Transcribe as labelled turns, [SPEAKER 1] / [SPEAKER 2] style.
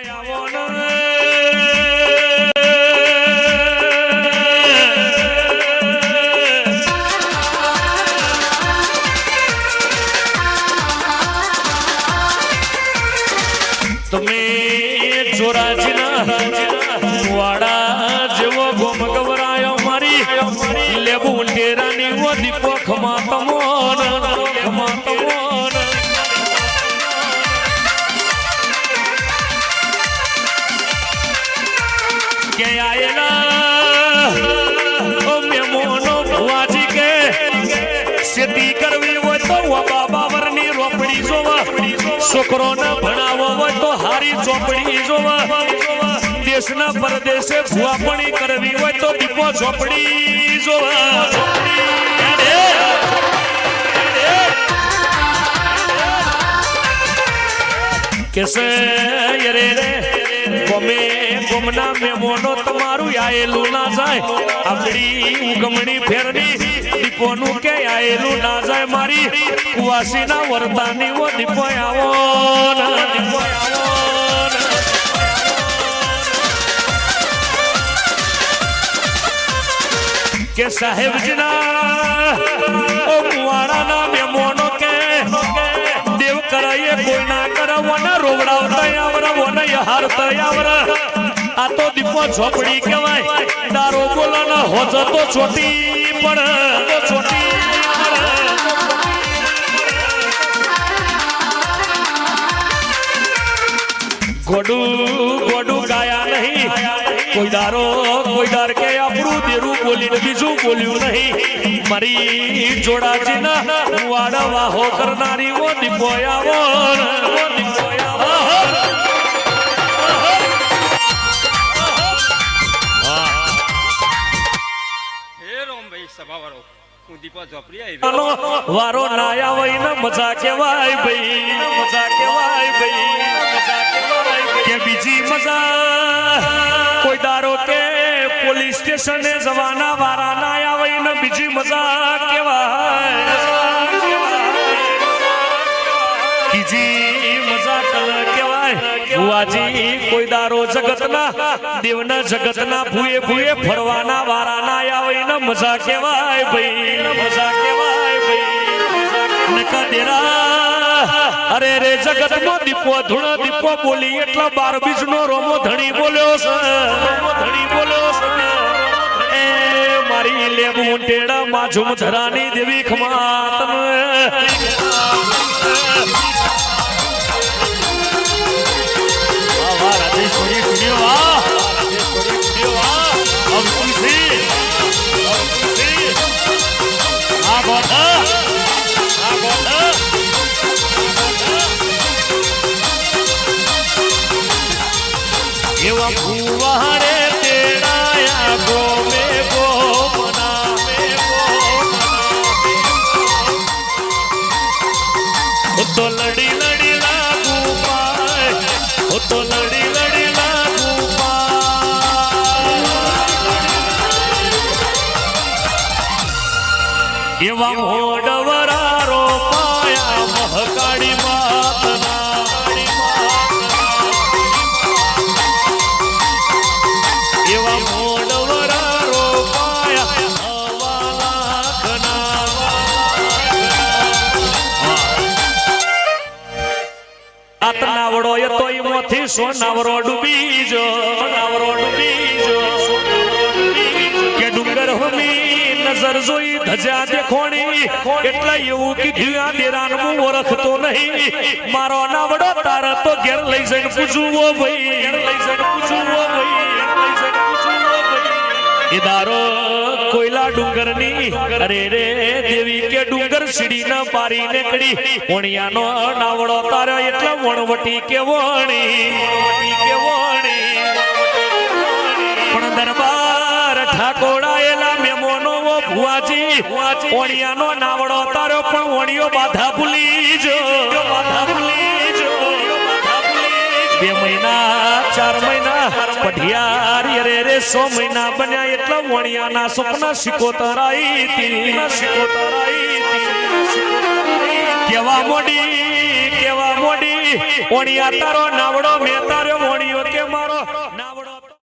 [SPEAKER 1] તમે જોરાજીના વાડા જેવો ગોમ મારી. લેબુ ટેરાની વો દીપો ખમા આયેલા. ઓ કરવી હોય તો બાબા વરની જોવા. છોકરોને ભણાવવો હોય તો હારી ચોપડી જોવા. દેશના પરદેશે ભુવાપણી કરવી હોય તો દીપો ચોપડી જોવા. કે ગમે ગમના મેમોનો તમારું આયેલું ના જાય આપડી ઉગમણી ફેરની દીપોનું કે આયેલું ના જાય મારી કુવાસીના વરદાની ઓ દીપો આવો દીપો આવો. કે સાહેબજીના, ઓ મુવાડાના મેમોનો હારતા આવર આ તો દીપો ઝોપડી કહેવાય. તારો બોલન હોજ તો છોટી પણ. છોટી ગોડું ગોડું ગાયા નહીં. કોઈ દારો, કોઈ દાર કે આપણું દેરું બોલીને બીજું બોલ્યું નહીં. મારી જોડાજીના વાડવા હો કરનારી ઓ દીપો આવો દીપો
[SPEAKER 2] હું દીપા ઝોપડી આવી.
[SPEAKER 1] વારો ના આવે ને મજા કેવાય ભાઈ મજા કેવાય ભાઈ મજા કેવાય કે બીજી મજા? કોઈ દારો કે પોલીસ સ્ટેશને જવાના વારા ના આવે ને બીજી મજા કેવાય બીજી મજા કલ કેવાય ભુવાજી દારો જગતના, દેવના જગતના ભૂએ ભૂએ ફરવાના વારાના આવે ને મજા કેવાય ભાઈ, મજા કેવાય ભાઈ નકા દેરા, અરે રે જગત નો દીપો ધૂણો દીપો બોલી એટલો બાર બીજ નો રોમો ધણી બોલ્યો છે ધણી બોલ્યો છે. મારી લેબુ ટેડા માঝুম ધરાની દેવી ખમાત રાજેશ્વરી સુનિયો વાહ રાજેશ્વરી સુનિયો વાહ અબ તુલસી અબ તુલસી આ ગોઠા આ ગોઠા એવા એવા મોડવરારો પાયા, મહકાળી માતના એવા મોડવરા રોપાયા હવા લાખના એ તો ઈમોથી સોનાવરો ડૂબી જો. નાવરો ડૂબી ધજા દેખોણી, એટલે એવું કીધું, આ દેરાન નહીં. મારો નાવડો તારા તો ઘેર લઈ જઈને લઈ જઈને કોયલા ડુંગરની, અરે રે દેવી કે ડુંગર સીડી ના પારી નીકળી. વણિયાનો નાવડો તારો એટલે વણવટી કે વણી. કે વણી પણ દરબાર ઓ ભુવાજી ઓણિયાનો નાવડો તારો પણ ઓણિયો બાધા ભૂલી જો. બાધા ભૂલી જો. બે મહિના ચાર મહિના પઢિયાર રે રે સો મહિના બન્યા એટલા વણિયાના સપના શિકોતરાઈ તી શિકોતરાઈ કેવા મોડી કેવા મોડી ઓણિયા તારો નાવડો મેં તારો